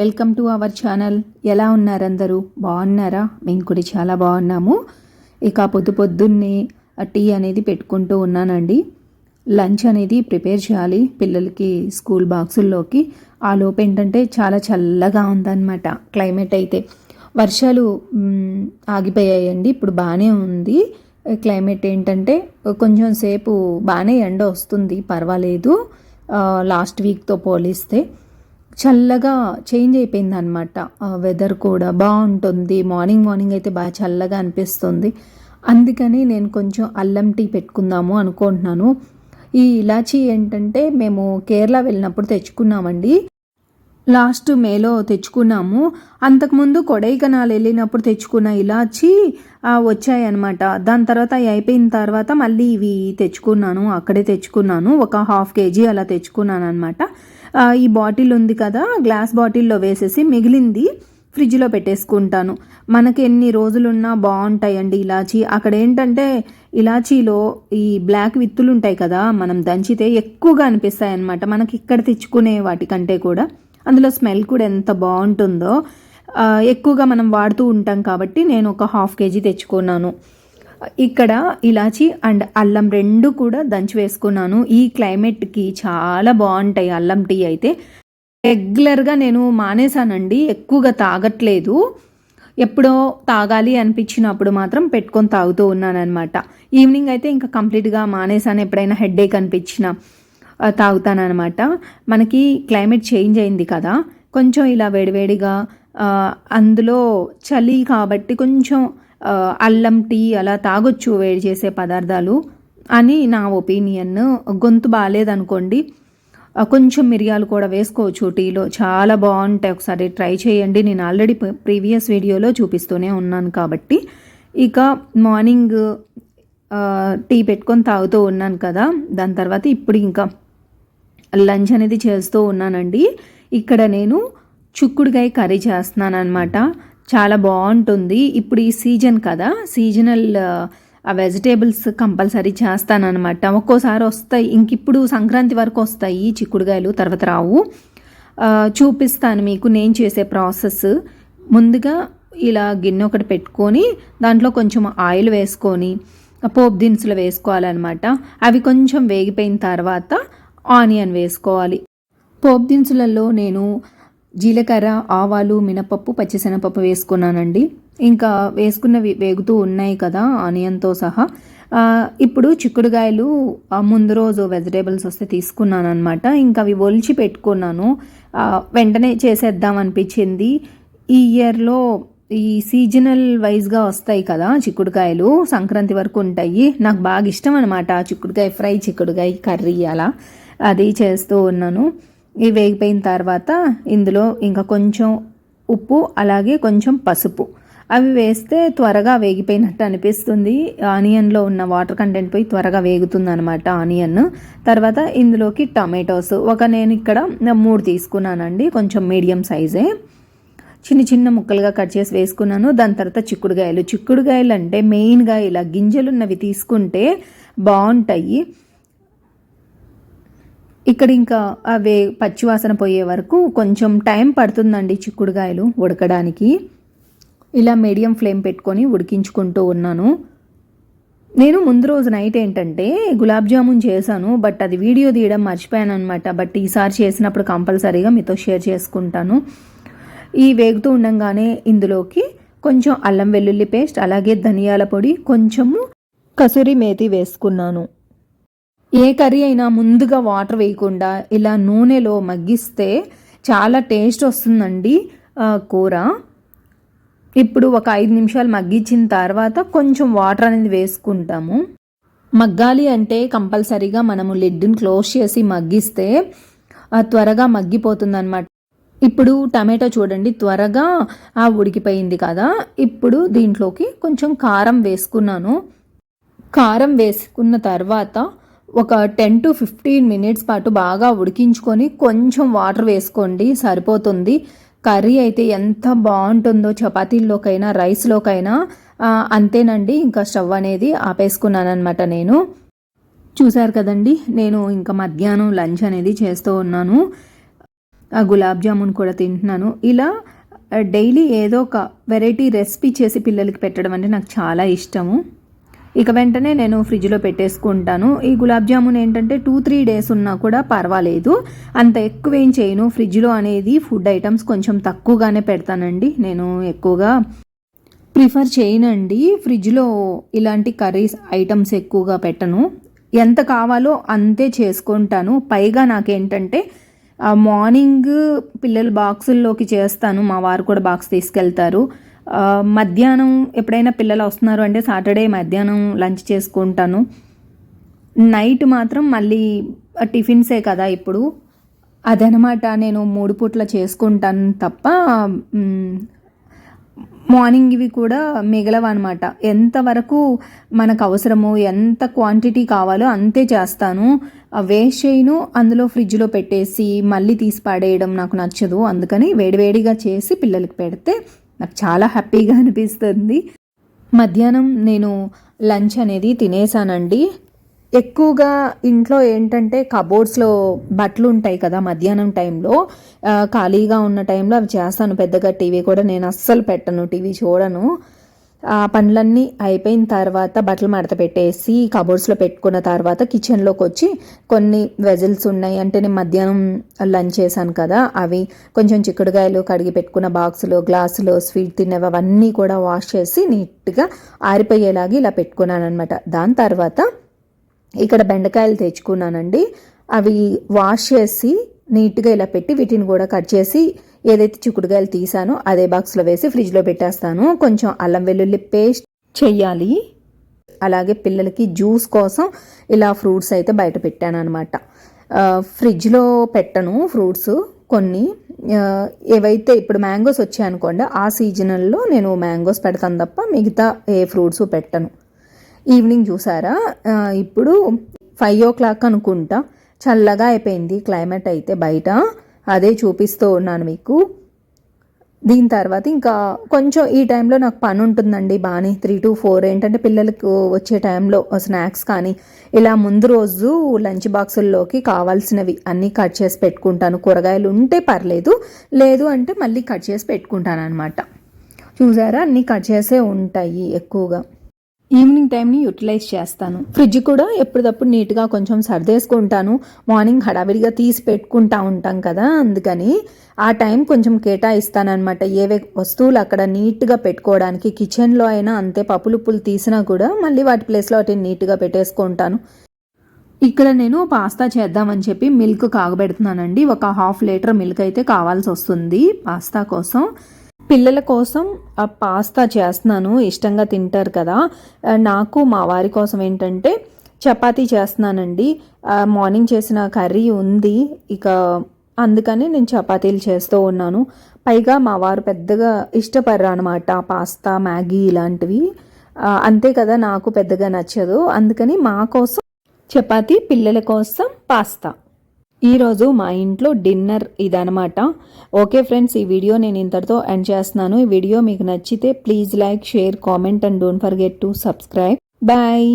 Welcome to our channel. ఎలా ఉన్నారు అందరూ బాగున్నారా? మేము కూడా చాలా బాగున్నాము. ఇక పొద్దు పొద్దున్నే టీ అనేది పెట్టుకుంటూ ఉన్నానండి. లంచ్ అనేది ప్రిపేర్ చేయాలి పిల్లలకి స్కూల్ బాక్సుల్లోకి. ఆ లోపు ఏంటంటే చాలా చల్లగా ఉందన్నమాట క్లైమేట్ అయితే. వర్షాలు ఆగిపోయాయండి. ఇప్పుడు బాగానే ఉంది. క్లైమేట్ ఏంటంటే కొంచెం సేపు బాగానే ఎండ వస్తుంది పర్వాలేదు. లాస్ట్ వీక్తో పోలిస్తే. చల్లగా చేంజ్ అయిపోయింది అనమాట వెదర్ కూడా బాగుంటుంది. మార్నింగ్ మార్నింగ్ అయితే బాగా చల్లగా అనిపిస్తుంది. అందుకని నేను కొంచెం అల్లం టీ పెట్టుకుందాము అనుకుంటున్నాను. ఈ ఇలాచీ ఏంటంటే మేము కేరళ వెళ్ళినప్పుడు తెచ్చుకున్నామండి. లాస్ట్ మేలో తెచ్చుకున్నాము. అంతకుముందు కొడైకెనాల్ వెళ్ళినప్పుడు తెచ్చుకున్న ఇలాచి వచ్చాయన్నమాట. దాని తర్వాత అవి అయిపోయిన తర్వాత మళ్ళీ ఇవి తెచ్చుకున్నాను. అక్కడే తెచ్చుకున్నాను. ఒక హాఫ్ కేజీ అలా తెచ్చుకున్నాను అనమాట ఈ బాటిల్ ఉంది కదా గ్లాస్ బాటిల్లో వేసేసి మిగిలింది ఫ్రిడ్జ్లో పెట్టేసుకుంటాను. మనకి ఎన్ని రోజులున్నా బాగుంటాయండి ఇలాచీ. అక్కడ ఏంటంటే ఇలాచీలో ఈ బ్లాక్ విత్తులు ఉంటాయి కదా మనం దంచితే ఎక్కువగా అనిపిస్తాయి అన్నమాట మనకి ఇక్కడ తెచ్చుకునే వాటికంటే కూడా. అందులో స్మెల్ కూడా ఎంత బాగుంటుందో ఎక్కువగా మనం వాడుతూ ఉంటాం కాబట్టి నేను ఒక హాఫ్ కేజీ తెచ్చుకున్నాను. ఇక్కడ ఇలాచి అండ్ అల్లం రెండు కూడా దంచి వేసుకున్నాను. ఈ క్లైమేట్కి చాలా బాగుంటాయి అల్లం టీ అయితే. రెగ్యులర్గా నేను మానేశానండి ఎక్కువగా తాగట్లేదు. ఎప్పుడో తాగాలి అనిపించినప్పుడు మాత్రం పెట్టుకొని తాగుతూ ఉన్నానమాట ఈవినింగ్ అయితే ఇంకా కంప్లీట్గా మానేశాను ఎప్పుడైనా హెడేక్ అనిపించినా తాగుతానమాట మనకి క్లైమేట్ చేంజ్ అయింది కదా కొంచెం ఇలా వేడివేడిగా అందులో చలి కాబట్టి కొంచెం అల్లం టీ అలా తాగొచ్చు వేడి చేసే పదార్థాలు అని నా ఒపీనియన్. గొంతు బాగాలేదనుకోండి కొంచెం మిరియాలు కూడా వేసుకోవచ్చు టీలో. చాలా బాగుంటాయి. ఒకసారి ట్రై చేయండి. నేను ఆల్రెడీ ప్రీవియస్ వీడియోలో చూపిస్తూనే ఉన్నాను కాబట్టి. ఇక మార్నింగ్ టీ పెట్టుకొని తాగుతూ ఉన్నాను కదా. దాని తర్వాత ఇప్పుడు ఇంకా లంచ్ అనేది చేస్తూ ఉన్నానండి. ఇక్కడ నేను చిక్కుడుకాయ కర్రీ చేస్తున్నాను అనమాట చాలా బాగుంటుంది. ఇప్పుడు ఈ సీజన్ కదా సీజనల్ ఆ వెజిటేబుల్స్ కంపల్సరీ చేస్తానన్నమాట. ఒక్కోసారి వస్తాయి. ఇంక ఇప్పుడు సంక్రాంతి వరకు వస్తాయి చిక్కుడుగాయలు తర్వాత రావు. చూపిస్తాను మీకు నేను చేసే ప్రాసెస్. ముందుగా ఇలా గిన్నె ఒకటి పెట్టుకొని దాంట్లో కొంచెం ఆయిల్ వేసుకొని పోపు దినుసులు వేసుకోవాలన్నమాట. అవి కొంచెం వేగిపోయిన తర్వాత ఆనియన్ వేసుకోవాలి. పోపు దినుసులలో నేను జీలకర్ర ఆవాలు మినపప్పు పచ్చిశనగపప్పు వేసుకున్నానండి. ఇంకా వేసుకున్నవి వేగుతూ ఉన్నాయి కదా ఆనియన్తో సహా. ఇప్పుడు చిక్కుడుకాయలు ముందు రోజు వెజిటేబుల్స్ వస్తే తీసుకున్నాను అనమాట ఇంకా అవి ఒలిచి పెట్టుకున్నాను. వెంటనే చేసేద్దాం అనిపించింది. ఈ ఇయర్లో ఈ సీజనల్ వైజ్గా వస్తాయి కదా చిక్కుడుకాయలు సంక్రాంతి వరకు ఉంటాయి. నాకు బాగా ఇష్టం అనమాట చిక్కుడుకాయ ఫ్రై చిక్కుడుకాయ కర్రీ అలా. అది చేస్తూ ఉన్నాను. ఇవి వేగిపోయిన తర్వాత ఇందులో ఇంకా కొంచెం ఉప్పు అలాగే కొంచెం పసుపు. అవి వేస్తే త్వరగా వేగిపోయినట్టు అనిపిస్తుంది. ఆనియన్లో ఉన్న వాటర్ కంటెంట్ పోయి త్వరగా వేగుతుంది అనమాట ఆనియన్. తర్వాత ఇందులోకి టమాటోస్. ఒక నేను ఇక్కడ మూడు తీసుకున్నానండి కొంచెం మీడియం సైజే. చిన్న చిన్న ముక్కలుగా కట్ చేసి వేసుకున్నాను. దాని తర్వాత చిక్కుడుగాయలు చిక్కుడుకాయలు. అంటే మెయిన్గా ఇలా గింజలున్నవి తీసుకుంటే బాగుంటాయి. ఇక్కడ ఇంకా అవే పచ్చివాసన పోయే వరకు కొంచెం టైం పడుతుందండి చిక్కుడుగాయలు ఉడకడానికి. ఇలా మీడియం ఫ్లేమ్ పెట్టుకొని ఉడికించుకుంటూ ఉన్నాను. నేను ముందు రోజు నైట్ ఏంటంటే గులాబ్ జామున్ చేశాను బట్ అది వీడియో తీయడం మర్చిపోయాను అనమాట బట్ ఈసారి చేసినప్పుడు కంపల్సరీగా మీతో షేర్ చేసుకుంటాను. ఈ వేగుతూ ఉండంగానే ఇందులోకి కొంచెం అల్లం వెల్లుల్లి పేస్ట్ అలాగే ధనియాల పొడి కొంచెము కసూరి మేతి వేసుకున్నాను. ఏ కర్రీ అయినా ముందుగా వాటర్ వేయకుండా ఇలా నూనెలో మగ్గిస్తే చాలా టేస్ట్ వస్తుందండి కూర. ఇప్పుడు ఒక ఐదు నిమిషాలు మగ్గించిన తర్వాత కొంచెం వాటర్ అనేది వేసుకుంటాము. మగ్గాలి అంటే కంపల్సరీగా మనము లిడ్ని క్లోజ్ చేసి మగ్గిస్తే త్వరగా మగ్గిపోతుంది అనమాట ఇప్పుడు టమాటో చూడండి త్వరగా ఆ ఉడికిపోయింది కదా. ఇప్పుడు దీంట్లోకి కొంచెం కారం వేసుకున్నాను. కారం వేసుకున్న తర్వాత ఒక టెన్ టు ఫిఫ్టీన్ మినిట్స్ పాటు బాగా ఉడికించుకొని కొంచెం వాటర్ వేసుకోండి సరిపోతుంది. కర్రీ అయితే ఎంత బాగుంటుందో చపాతీల్లోకైనా రైస్లోకైనా. అంతేనండి ఇంకా స్టవ్ అనేది ఆపేసుకున్నానమాట నేను. చూశారు కదండి నేను ఇంకా మధ్యాహ్నం లంచ్ అనేది చేస్తూ ఉన్నాను. ఆ గులాబ్ జామున్ కూడా తింటున్నాను. ఇలా డైలీ ఏదో ఒక వెరైటీ రెసిపీ చేసి పిల్లలకి పెట్టడం అంటే నాకు చాలా ఇష్టము. ఇక వెంటనే నేను ఫ్రిడ్జ్లో పెట్టేసుకుంటాను. ఈ గులాబ్ జామున్ ఏంటంటే టూ త్రీ డేస్ ఉన్నా కూడా పర్వాలేదు. అంత ఎక్కువ ఏం చేయను. ఫ్రిడ్జ్లో అనేది ఫుడ్ ఐటమ్స్ కొంచెం తక్కువగానే పెడతానండి. నేను ఎక్కువగా ప్రిఫర్ చేయనండి. ఫ్రిడ్జ్లో ఇలాంటి కర్రీస్ ఐటమ్స్ ఎక్కువగా పెట్టను. ఎంత కావాలో అంతే చేసుకుంటాను. పైగా నాకేంటంటే మార్నింగ్ పిల్లలు బాక్సుల్లోకి చేస్తాను. మా వారు కూడా బాక్స్ తీసుకెళ్తారు. మధ్యాహ్నం ఎప్పుడైనా పిల్లలు వస్తున్నారు అంటే సాటర్డే మధ్యాహ్నం లంచ్ చేసుకుంటాను. నైట్ మాత్రం మళ్ళీ టిఫిన్సే కదా ఇప్పుడు. అదనమాట నేను మూడు పూట్ల చేసుకుంటాను తప్ప మార్నింగ్ ఇవి కూడా మిగలవన్నమాట. ఎంతవరకు మనకు అవసరమో ఎంత క్వాంటిటీ కావాలో అంతే చేస్తాను. వేస్ట్ చేయను అందులో ఫ్రిడ్జ్లో పెట్టేసి మళ్ళీ తీసి పాడేయడం నాకు నచ్చదు. అందుకని వేడివేడిగా చేసి పిల్లలకి పెడితే నాకు చాలా హ్యాపీగా అనిపిస్తుంది. మధ్యాహ్నం నేను లంచ్ అనేది తినేసానండి. ఎక్కువగా ఇంట్లో ఏంటంటే కబోర్డ్స్లో బట్టలు ఉంటాయి కదా మధ్యాహ్నం టైంలో ఖాళీగా ఉన్న టైంలో అవి చేస్తాను. పెద్దగా టీవీ కూడా నేను అస్సలు పెట్టను టీవీ చూడను. పనులన్నీ అయిపోయిన తర్వాత బట్టలు మడత పెట్టేసి కబోర్డ్స్లో పెట్టుకున్న తర్వాత కిచెన్లోకి వచ్చి కొన్ని వెజల్స్ ఉన్నాయి. అంటే నేను మధ్యాహ్నం లంచ్ చేశాను కదా అవి కొంచెం చిక్కుడుగాయలు కడిగి పెట్టుకున్న బాక్సులు గ్లాసులు స్వీట్ తినేవి అవన్నీ కూడా వాష్ చేసి నీట్గా ఆరిపోయేలాగా ఇలా పెట్టుకున్నాను అనమాట దాని తర్వాత ఇక్కడ బెండకాయలు తెచ్చుకున్నానండి. అవి వాష్ చేసి నీట్గా ఇలా పెట్టి వీటిని కూడా కట్ చేసి ఏదైతే చిక్కుడుగాయలు తీసానో అదే బాక్స్లో వేసి ఫ్రిడ్జ్లో పెట్టేస్తాను. కొంచెం అల్లం వెల్లుల్లి పేస్ట్ చెయ్యాలి. అలాగే పిల్లలకి జ్యూస్ కోసం ఇలా ఫ్రూట్స్ అయితే బయట పెట్టాను అనమాట ఫ్రిడ్జ్లో పెట్టను ఫ్రూట్స్ కొన్ని. ఏవైతే ఇప్పుడు మ్యాంగోస్ వచ్చాయనుకోండి ఆ సీజనల్లో నేను మ్యాంగోస్ పెడతాను తప్ప మిగతా ఏ ఫ్రూట్స్ పెట్టను. ఈవినింగ్ చూసారా? ఇప్పుడు ఫైవ్ ఓ క్లాక్ అనుకుంటా. చల్లగా అయిపోయింది. క్లైమేట్ అయితే బయట. అదే చూపిస్తూ ఉన్నాను మీకు. దీని తర్వాత ఇంకా కొంచెం ఈ టైంలో నాకు పని ఉంటుందండి బాగానే త్రీ టు ఫోర్ ఏంటంటే పిల్లలకు వచ్చే టైంలో స్నాక్స్ కానీ ఇలా ముందు రోజు లంచ్ బాక్సుల్లోకి కావాల్సినవి అన్నీ కట్ చేసి పెట్టుకుంటాను. కూరగాయలు ఉంటే పర్లేదు లేదు అంటే మళ్ళీ కట్ చేసి పెట్టుకుంటాను అనమాట చూసారా? అన్నీ కట్ చేసే ఉంటాయి ఎక్కువగా. ఈవినింగ్ టైంని యూటిలైజ్ చేస్తాను. ఫ్రిడ్జ్ కూడా ఎప్పటికప్పుడు నీట్గా కొంచెం సర్దేసుకుంటాను. మార్నింగ్ హడావిడిగా తీసి పెట్టుకుంటా ఉంటాం కదా అందుకని ఆ టైం కొంచెం కేటాయిస్తానమాట ఏవే వస్తువులు అక్కడ నీట్గా పెట్టుకోవడానికి కిచెన్లో అయినా అంతే పప్పులుప్పులు తీసినా కూడా మళ్ళీ వాటి ప్లేస్లో వాటిని నీట్గా పెట్టేసుకుంటాను. ఇక్కడ నేను పాస్తా చేద్దామని చెప్పి మిల్క్ కాగబెడుతున్నానండి. ఒక హాఫ్ లీటర్ మిల్క్ అయితే కావాల్సి వస్తుంది పాస్తా కోసం. పిల్లల కోసం పాస్తా చేస్తున్నాను ఇష్టంగా తింటారు కదా. నాకు మా వారి కోసం ఏంటంటే చపాతీ చేస్తున్నానండి. మార్నింగ్ చేసిన కర్రీ ఉంది. ఇక అందుకని నేను చపాతీలు చేస్తూ ఉన్నాను. పైగా మా వారు పెద్దగా ఇష్టపడరు అనమాట పాస్తా మ్యాగీ ఇలాంటివి. అంతే కదా నాకు పెద్దగా నచ్చదు. అందుకని మా కోసం చపాతీ పిల్లల కోసం పాస్తా. ఈరోజు మా ఇంట్లో డిన్నర్ ఇదనమాట ఓకే ఫ్రెండ్స్ ఈ వీడియో నేను ఇంతటితో ఎండ్ చేస్తున్నాను. ఈ వీడియో మీకు నచ్చితే please like share comment and don't forget to subscribe. Bye.